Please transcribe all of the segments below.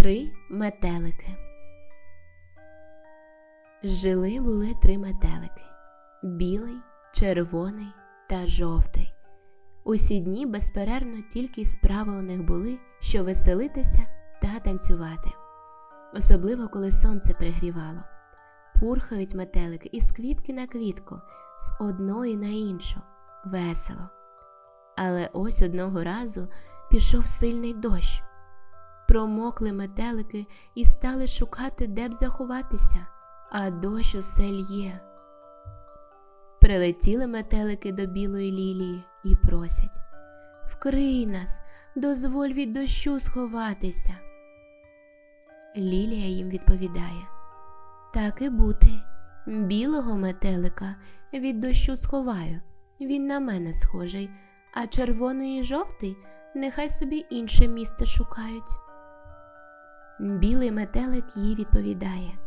Три метелики. Жили були три метелики білий, червоний та жовтий. Усі дні безперервно тільки справи у них були, що веселитися та танцювати. Особливо, коли сонце пригрівало. Пурхають метелики із квітки на квітку, з одної на іншу. Весело. Але ось одного разу пішов сильний дощ. Промокли метелики і стали шукати, де б заховатися, а дощ усе лє. Прилетіли метелики до білої лілії і просять Вкрий нас, дозволь від дощу сховатися. Лілія їм відповідає Так і бути. Білого метелика від дощу сховаю, він на мене схожий, а червоний і жовтий нехай собі інше місце шукають. Білий метелик їй відповідає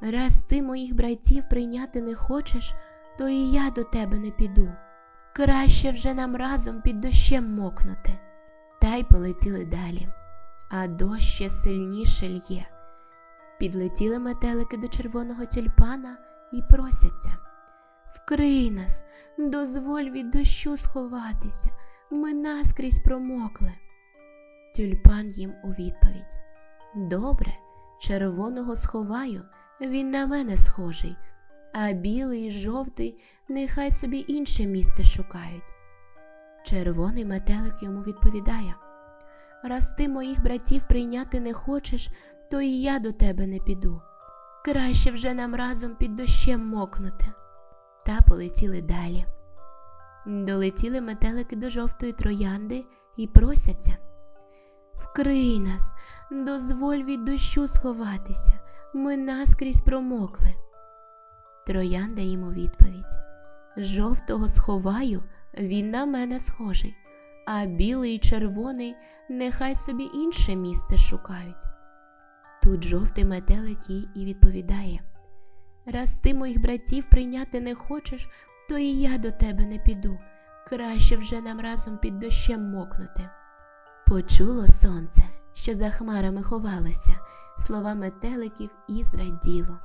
Раз ти моїх братів прийняти не хочеш, то і я до тебе не піду. Краще вже нам разом під дощем мокнути. Та й полетіли далі, а дощ ще сильніше лє. Підлетіли метелики до червоного тюльпана і просяться. Вкрий нас, дозволь від дощу сховатися, ми наскрізь промокли. Тюльпан їм у відповідь. Добре, червоного сховаю, він на мене схожий, а білий і жовтий нехай собі інше місце шукають. Червоний метелик йому відповідає Раз ти моїх братів прийняти не хочеш, то і я до тебе не піду. Краще вже нам разом під дощем мокнути. Та полетіли далі. Долетіли метелики до жовтої троянди і просяться. Вкрий нас, дозволь від дощу сховатися, ми наскрізь промокли. Троянда йому відповідь Жовтого сховаю, він на мене схожий, а білий і червоний нехай собі інше місце шукають. Тут жовтий метелик їй і відповідає Раз ти моїх братів прийняти не хочеш, то і я до тебе не піду. Краще вже нам разом під дощем мокнути. Почуло сонце, що за хмарами ховалося, слова метеликів і зраділо.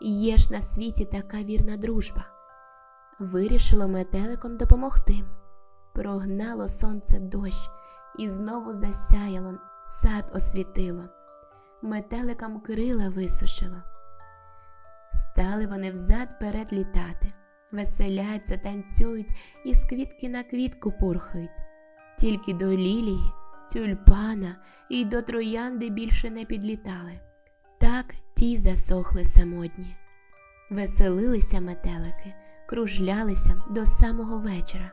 Є ж на світі така вірна дружба. Вирішило метеликом допомогти. Прогнало сонце дощ і знову засяяло, сад освітило, метеликам крила висушило. Стали вони взад перед літати, веселяться, танцюють і з квітки на квітку пурхають. Тільки до лілії, тюльпана і до троянди більше не підлітали. Так ті засохли самотні. Веселилися метелики, кружлялися до самого вечора,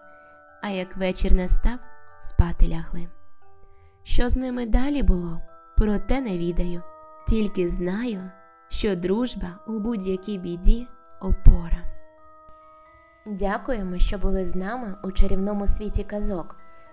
а як вечір настав, спати лягли. Що з ними далі було, про те не відаю, тільки знаю, що дружба у будь-якій біді опора. Дякуємо, що були з нами у чарівному світі казок.